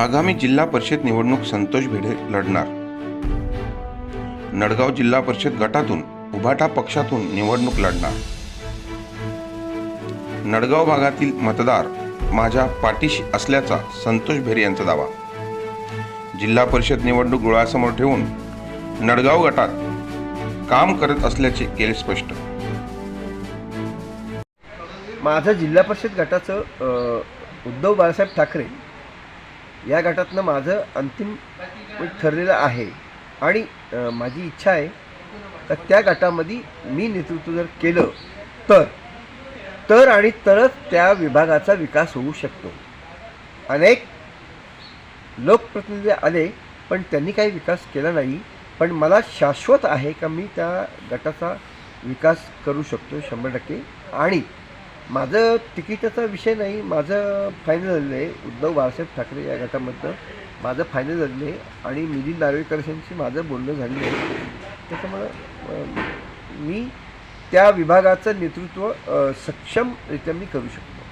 आगामी जिल्हा परिषद निवडणूक संतोष भिडे लढणार. नडगाव जिल्हा परिषद गटातून उभाटा पक्षातून निवडणूक लढणार. नडगाव भागातील मतदार माझ्या पाठीशी असल्याचा संतोष भेरे यांचा दावा. जिल्हा परिषद निवडणूक डोळ्यासमोर ठेवून नडगाव गटात काम करत असल्याचे केले स्पष्ट. माझं जिल्हा परिषद गटाचं उद्धव बाळासाहेब ठाकरे या गटातनं माझं अंतिम ठरलेलं आहे. आणि माझी इच्छा आहे का त्या गटामध्ये मी नेतृत्व जर केलं तर तर आणि तरच त्या विभागाचा विकास होऊ शकतो. अनेक लोकप्रतिनिधी आले पण त्यांनी काही विकास केला नाही. पण मला शाश्वत आहे का मी त्या गटाचा विकास करू शकतो शंभर टक्के? आणि माझं तिकिटाचा विषय नाही माझं फायनल झालेलं आहे. उद्धव बाळासाहेब ठाकरे या गटामधनं माझं फायनल झालेलं आहे आणि मिलिंद नार्वेकरांशी माझं बोलणं झालेलं आहे. त्याच्यामुळं मी त्या विभागाचं नेतृत्व सक्षमरित्या मी करू शकतो.